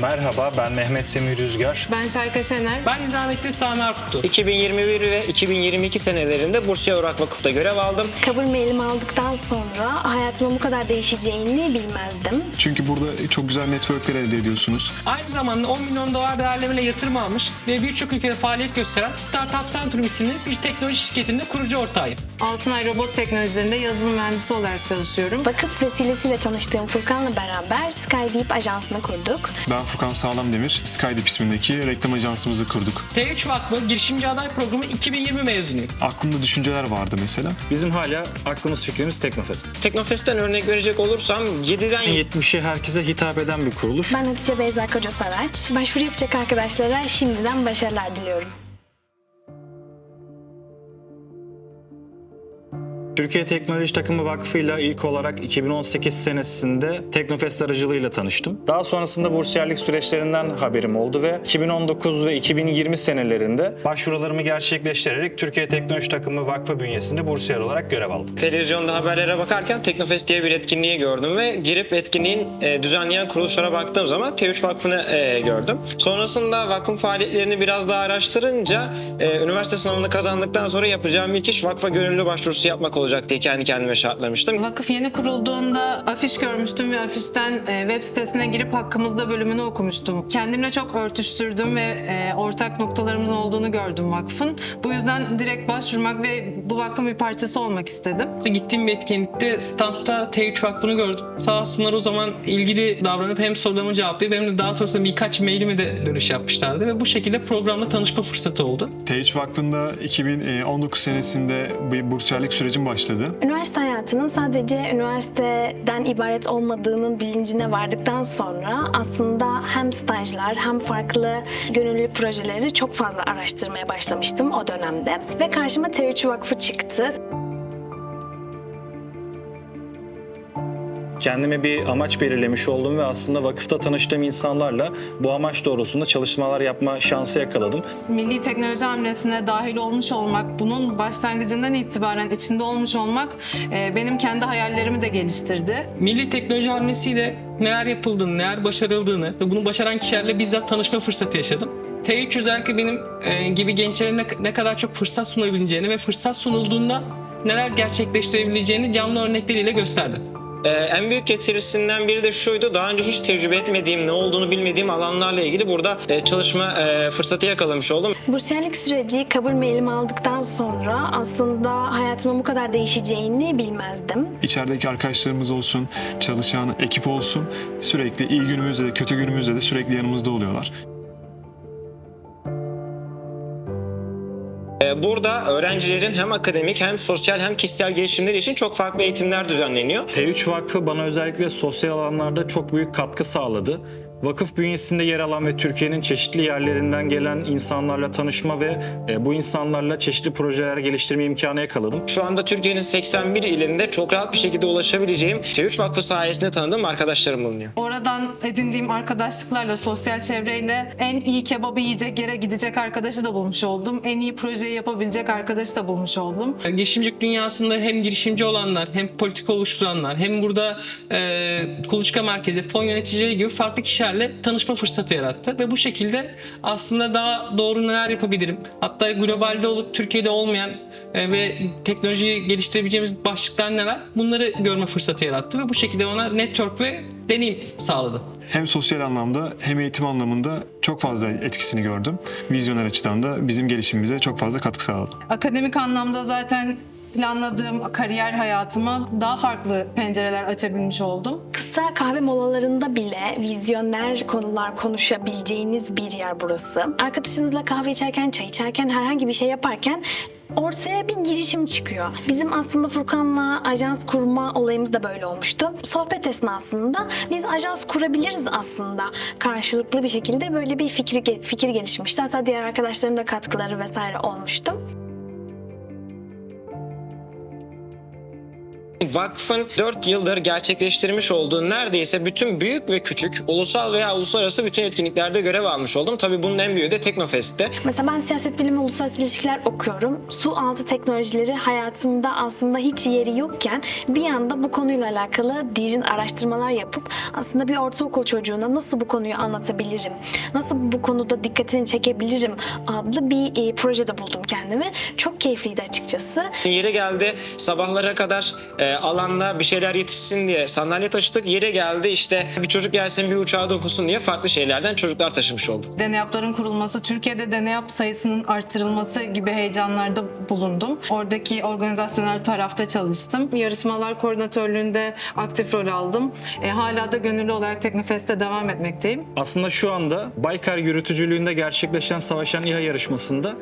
Merhaba, ben Mehmet Semih Rüzgar. Ben Şarka Şener. Ben Nizamettin Sami Artuktu. 2021 ve 2022 senelerinde Bursiye Orak Vakıf'ta görev aldım. Kabul mailimi aldıktan sonra hayatımın bu kadar değişeceğini bilmezdim. Çünkü burada çok güzel networkler elde ediyorsunuz. Aynı zamanda 10 milyon dolar değerlemeyle yatırım almış ve birçok ülkede faaliyet gösteren Startup Centrum isimli bir teknoloji şirketinin kurucu ortağıyım. Altınay Robot Teknolojilerinde yazılım mühendisi olarak çalışıyorum. Vakıf vesilesiyle tanıştığım Furkan'la beraber Skydeep ajansını kurduk. Ben Furkan Sağlamdemir, Skydeep ismindeki reklam ajansımızı kurduk. T3 Vakfı Girişimci Aday Programı 2020 mezunuyum. Aklımda düşünceler vardı mesela. Bizim hala aklımız fikrimiz Teknofest. Teknofest'ten örnek verecek olursam 7'den 70'i herkese hitap eden bir kuruluş. Ben Hatice Beyza Koca Saraç. Başvuru yapacak arkadaşlara şimdiden başarılar diliyorum. Türkiye Teknoloji Takımı Vakfı'yla ilk olarak 2018 senesinde Teknofest aracılığıyla tanıştım. Daha sonrasında bursiyerlik süreçlerinden haberim oldu ve 2019 ve 2020 senelerinde başvurularımı gerçekleştirerek Türkiye Teknoloji Takımı Vakfı bünyesinde bursiyer olarak görev aldım. televizyonda haberlere bakarken Teknofest diye bir etkinliği gördüm ve girip etkinliğin e, düzenleyen kuruluşlara baktığım zaman T3 Vakfı'nı e, gördüm. Sonrasında vakfın faaliyetlerini biraz daha araştırınca e, üniversite sınavını kazandıktan sonra yapacağım ilk iş vakfa gönüllü başvurusu yapmak olacak diye kendi kendime şartlamıştım. Vakıf yeni kurulduğunda afiş görmüştüm ve afişten e, web sitesine girip hakkımızda bölümünü okumuştum. Kendimle çok örtüştürdüm ve e, ortak noktalarımızın olduğunu gördüm vakfın. Bu yüzden direkt başvurmak ve bu vakfın bir parçası olmak istedim. Gittiğim bir etkinlikte standta T3 Vakfı'nı gördüm. Sağ olsunlar o zaman ilgili davranıp hem sorularımı cevaplayıp hem de daha sonrasında birkaç mailimi de dönüş yapmışlardı ve bu şekilde programla tanışma fırsatı oldu. T3 Vakfı'nda 2019 senesinde bir bursiyerlik sürecim başladı. Üniversite hayatının sadece üniversiteden ibaret olmadığının bilincine vardıktan sonra aslında hem stajlar hem farklı gönüllü projeleri çok fazla araştırmaya başlamıştım o dönemde. Ve karşıma T3 Vakfı çıktı. Kendime bir amaç belirlemiş oldum ve aslında vakıfta tanıştığım insanlarla bu amaç doğrultusunda çalışmalar yapma şansı yakaladım. Milli teknoloji hamlesine dahil olmuş olmak, bunun başlangıcından itibaren içinde olmuş olmak e, benim kendi hayallerimi de geliştirdi. Milli teknoloji hamlesiyle neler yapıldığını, neler başarıldığını ve bunu başaran kişilerle bizzat tanışma fırsatı yaşadım. T3 özellikle benim e, gibi gençlere ne, ne kadar çok fırsat sunabileceğini ve fırsat sunulduğunda neler gerçekleştirebileceğini canlı örnekleriyle gösterdi. Ee, en büyük getirisinden biri de şuydu. Daha önce hiç tecrübe etmediğim, ne olduğunu bilmediğim alanlarla ilgili burada e, çalışma e, fırsatı yakalamış oldum. Bursiyerlik süreci kabul mailimi aldıktan sonra aslında hayatımın bu kadar değişeceğini bilmezdim. İçerideki arkadaşlarımız olsun, çalışan ekip olsun sürekli iyi günümüzde de kötü günümüzde de sürekli yanımızda oluyorlar. Burada öğrencilerin hem akademik hem sosyal hem kişisel gelişimleri için çok farklı eğitimler düzenleniyor. T3 Vakfı bana özellikle sosyal alanlarda çok büyük katkı sağladı. Vakıf bünyesinde yer alan ve Türkiye'nin çeşitli yerlerinden gelen insanlarla tanışma ve e, bu insanlarla çeşitli projeler geliştirme imkanı yakaladım. Şu anda Türkiye'nin 81 ilinde çok rahat bir şekilde ulaşabileceğim T3 Vakfı sayesinde tanıdığım arkadaşlarım bulunuyor. Oradan edindiğim arkadaşlıklarla, sosyal çevreyle en iyi kebabı yiyecek yere gidecek arkadaşı da bulmuş oldum. En iyi projeyi yapabilecek arkadaşı da bulmuş oldum. Girişimcilik dünyasında hem girişimci olanlar, hem politika oluşturanlar, hem burada e, kuluçka merkezi, fon yöneticileri gibi farklı kişilerle tanışma fırsatı yarattı. Ve bu şekilde aslında daha doğru neler yapabilirim, hatta globalde olup Türkiye'de olmayan e, ve teknolojiyi geliştirebileceğimiz başlıklar neler bunları görme fırsatı yarattı ve bu şekilde bana network ve deneyim sağladı. Hem sosyal anlamda hem eğitim anlamında çok fazla etkisini gördüm. Vizyoner açıdan da bizim gelişimimize çok fazla katkı sağladı. Akademik anlamda zaten planladığım kariyer hayatıma daha farklı pencereler açabilmiş oldum. Kısa kahve molalarında bile vizyoner konular konuşabileceğiniz bir yer burası. Arkadaşınızla kahve içerken, çay içerken, herhangi bir şey yaparken ortaya bir girişim çıkıyor. Bizim aslında Furkan'la ajans kurma olayımız da böyle olmuştu. Sohbet esnasında biz ajans kurabiliriz aslında. Karşılıklı bir şekilde böyle bir fikri, fikir gelişmişti. Hatta diğer arkadaşların da katkıları vesaire olmuştu. Vakfın 4 yıldır gerçekleştirmiş olduğu neredeyse bütün büyük ve küçük ulusal veya uluslararası bütün etkinliklerde görev almış oldum. Tabii bunun en büyüğü de Teknofest'te. Mesela ben siyaset bilimi uluslararası ilişkiler okuyorum. Su altı teknolojileri hayatımda aslında hiç yeri yokken bir anda bu konuyla alakalı derin araştırmalar yapıp aslında bir ortaokul çocuğuna nasıl bu konuyu anlatabilirim, nasıl bu konuda dikkatini çekebilirim adlı bir e, projede buldum kendimi. Çok keyifliydi açıkçası. Yeri geldi sabahlara kadar e, alanda bir şeyler yetişsin diye sandalye taşıdık. Yeri geldi işte bir çocuk gelsin bir uçağı dokusun diye farklı şeylerden çocuklar taşımış olduk. Deneyapların kurulması, Türkiye'de deneyap sayısının arttırılması gibi heyecanlarda bulundum. Oradaki organizasyonel tarafta çalıştım. Yarışmalar koordinatörlüğünde aktif rol aldım. E, hala da gönüllü olarak Teknofest'te devam etmekteyim. Aslında şu anda Baykar yürütücülüğünde gerçekleşen Savaşan İHA yarışmasında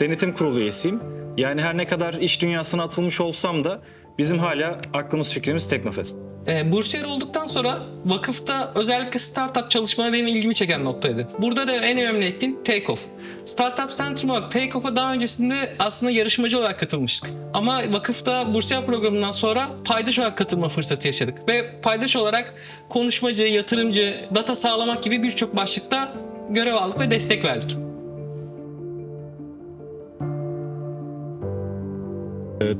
denetim kurulu üyesiyim. Yani her ne kadar iş dünyasına atılmış olsam da bizim hala aklımız fikrimiz Teknofest. E, bursiyer olduktan sonra vakıfta özellikle startup çalışmaları benim ilgimi çeken noktaydı. Burada da en önemli etkin Takeoff. Startup Centrum olarak Takeoff'a daha öncesinde aslında yarışmacı olarak katılmıştık. Ama vakıfta bursiyer programından sonra paydaş olarak katılma fırsatı yaşadık. Ve paydaş olarak konuşmacı, yatırımcı, data sağlamak gibi birçok başlıkta görev aldık ve destek verdik.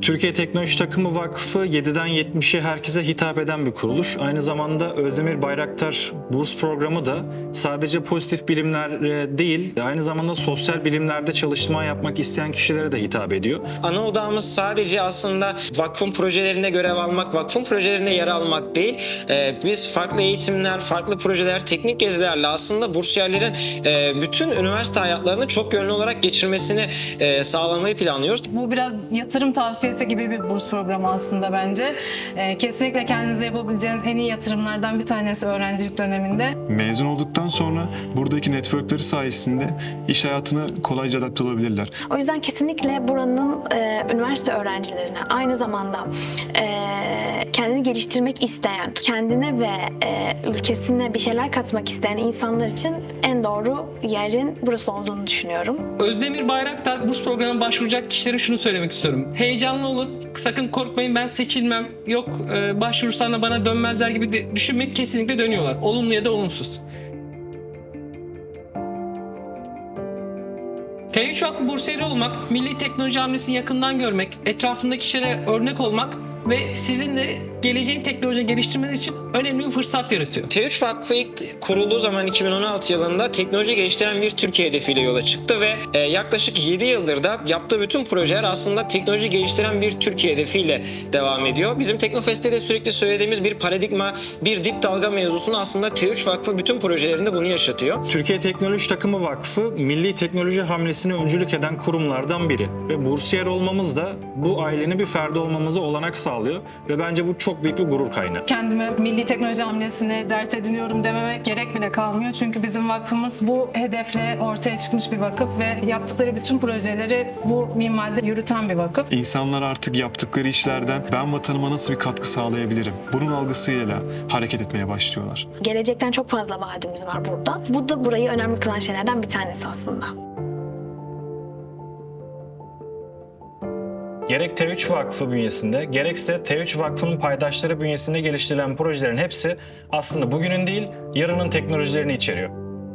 Türkiye Teknoloji Takımı Vakfı 7'den 70'e herkese hitap eden bir kuruluş. Aynı zamanda Özdemir Bayraktar burs programı da sadece pozitif bilimler değil, aynı zamanda sosyal bilimlerde çalışma yapmak isteyen kişilere de hitap ediyor. Ana odamız sadece aslında vakfın projelerine görev almak, vakfın projelerine yer almak değil. Ee, biz farklı eğitimler, farklı projeler, teknik gezilerle aslında bursiyerlerin e, bütün üniversite hayatlarını çok yönlü olarak geçirmesini e, sağlamayı planlıyoruz. Bu biraz yatırım tavsiyesi gibi bir burs programı aslında bence. E, kesinlikle kendinize yapabileceğiniz en iyi yatırımlardan bir tanesi öğrencilik döneminde. Mezun olduktan sonra buradaki networkleri sayesinde iş hayatına kolayca adapte olabilirler. O yüzden kesinlikle buranın e, üniversite öğrencilerine aynı zamanda e, kendini geliştirmek isteyen, kendine ve e, ülkesine bir şeyler katmak isteyen insanlar için en doğru yerin burası olduğunu düşünüyorum. Özdemir Bayraktar burs programına başvuracak kişilere şunu söylemek istiyorum. Heyecanlı olun, sakın korkmayın ben seçilmem, yok e, başvurursan da bana dönmezler gibi düşünmeyin kesinlikle dönüyorlar. Olumlu ya da olumsuz. T3 Vakfı bursiyeri olmak, milli teknoloji hamlesini yakından görmek, etrafındaki kişilere örnek olmak ve sizin de geleceğin teknoloji geliştirmeniz için önemli bir fırsat yaratıyor. T3 Vakfı ilk kurulduğu zaman 2016 yılında teknoloji geliştiren bir Türkiye hedefiyle yola çıktı ve e, yaklaşık 7 yıldır da yaptığı bütün projeler aslında teknoloji geliştiren bir Türkiye hedefiyle devam ediyor. Bizim Teknofest'te de sürekli söylediğimiz bir paradigma, bir dip dalga mevzusunu aslında T3 Vakfı bütün projelerinde bunu yaşatıyor. Türkiye Teknoloji Takımı Vakfı milli teknoloji hamlesine öncülük eden kurumlardan biri ve bursiyer olmamız da bu ailenin bir ferdi olmamıza olanak sağlıyor ve bence bu çok büyük bir gurur kaynağı. Kendime milli teknoloji hamlesini dert ediniyorum dememe gerek bile kalmıyor. Çünkü bizim vakfımız bu hedefle ortaya çıkmış bir vakıf ve yaptıkları bütün projeleri bu minvalde yürüten bir vakıf. İnsanlar artık yaptıkları işlerden ben vatanıma nasıl bir katkı sağlayabilirim? Bunun algısıyla hareket etmeye başlıyorlar. Gelecekten çok fazla vaadimiz var burada. Bu da burayı önemli kılan şeylerden bir tanesi aslında. Gerek T3 Vakfı bünyesinde gerekse T3 Vakfı'nın paydaşları bünyesinde geliştirilen projelerin hepsi aslında bugünün değil yarının teknolojilerini içeriyor.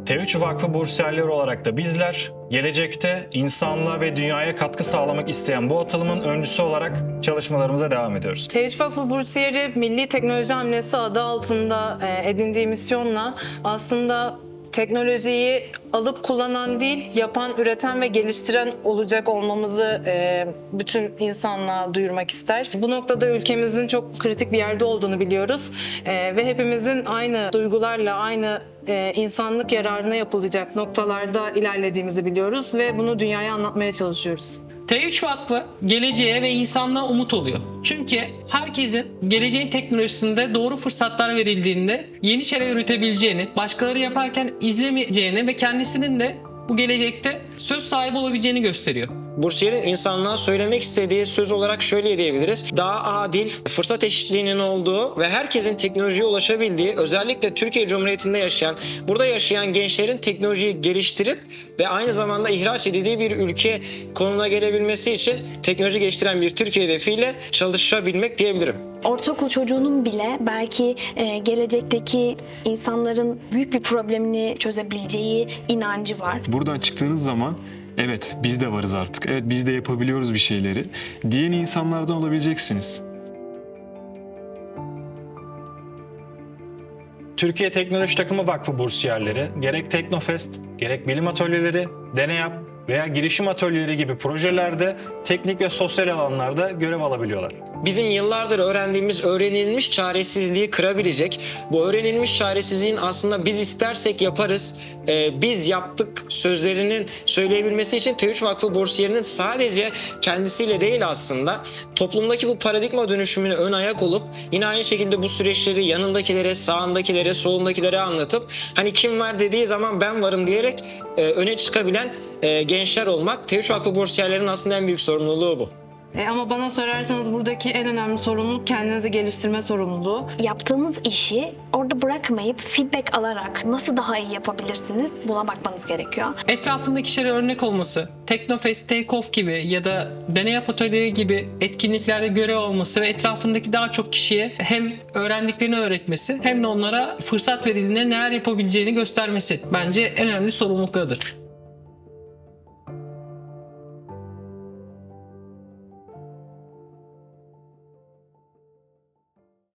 T3 Vakfı bursiyerleri olarak da bizler gelecekte insanlığa ve dünyaya katkı sağlamak isteyen bu atılımın öncüsü olarak çalışmalarımıza devam ediyoruz. T3 Vakfı Bursiyeri Milli Teknoloji Hamlesi adı altında e, edindiği misyonla aslında teknolojiyi alıp kullanan değil, yapan, üreten ve geliştiren olacak olmamızı e, bütün insanlığa duyurmak ister. Bu noktada ülkemizin çok kritik bir yerde olduğunu biliyoruz E, ve hepimizin aynı duygularla, aynı e, insanlık yararına yapılacak noktalarda ilerlediğimizi biliyoruz ve bunu dünyaya anlatmaya çalışıyoruz. T3 Vakfı geleceğe ve insanlığa umut oluyor. Çünkü herkesin geleceğin teknolojisinde doğru fırsatlar verildiğinde yeni şeyler üretebileceğini, başkaları yaparken izlemeyeceğini ve kendisinin de bu gelecekte söz sahibi olabileceğini gösteriyor. Bursiyerin insanlığa söylemek istediği söz olarak şöyle diyebiliriz. Daha adil, fırsat eşitliğinin olduğu ve herkesin teknolojiye ulaşabildiği, özellikle Türkiye Cumhuriyeti'nde yaşayan, burada yaşayan gençlerin teknolojiyi geliştirip ve aynı zamanda ihraç edildiği bir ülke konumuna gelebilmesi için teknoloji geliştiren bir Türkiye hedefiyle çalışabilmek diyebilirim. Ortaokul çocuğunun bile belki e, gelecekteki insanların büyük bir problemini çözebileceği inancı var. Buradan çıktığınız zaman evet biz de varız artık. Evet biz de yapabiliyoruz bir şeyleri diyen insanlardan olabileceksiniz. Türkiye Teknoloji Takımı Vakfı bursiyerleri gerek Teknofest, gerek bilim atölyeleri, deneyap veya girişim atölyeleri gibi projelerde teknik ve sosyal alanlarda görev alabiliyorlar. bizim yıllardır öğrendiğimiz öğrenilmiş çaresizliği kırabilecek, bu öğrenilmiş çaresizliğin aslında biz istersek yaparız, e, biz yaptık sözlerinin söyleyebilmesi için T3 Vakfı bursiyerinin sadece kendisiyle değil aslında toplumdaki bu paradigma dönüşümüne ön ayak olup yine aynı şekilde bu süreçleri yanındakilere, sağındakilere, solundakilere anlatıp hani kim var dediği zaman ben varım diyerek e, öne çıkabilen e, gençler olmak T3 Vakfı bursiyerlerin aslında en büyük sorumluluğu bu. E, ama bana sorarsanız buradaki en önemli sorumluluk kendinizi geliştirme sorumluluğu. Yaptığınız işi orada bırakmayıp feedback alarak nasıl daha iyi yapabilirsiniz buna bakmanız gerekiyor. Etrafındaki kişilere örnek olması, Teknofest, Takeoff gibi ya da deney atölyeleri gibi etkinliklerde görev olması ve etrafındaki daha çok kişiye hem öğrendiklerini öğretmesi hem de onlara fırsat verildiğinde neler yapabileceğini göstermesi bence en önemli sorumluluklarıdır.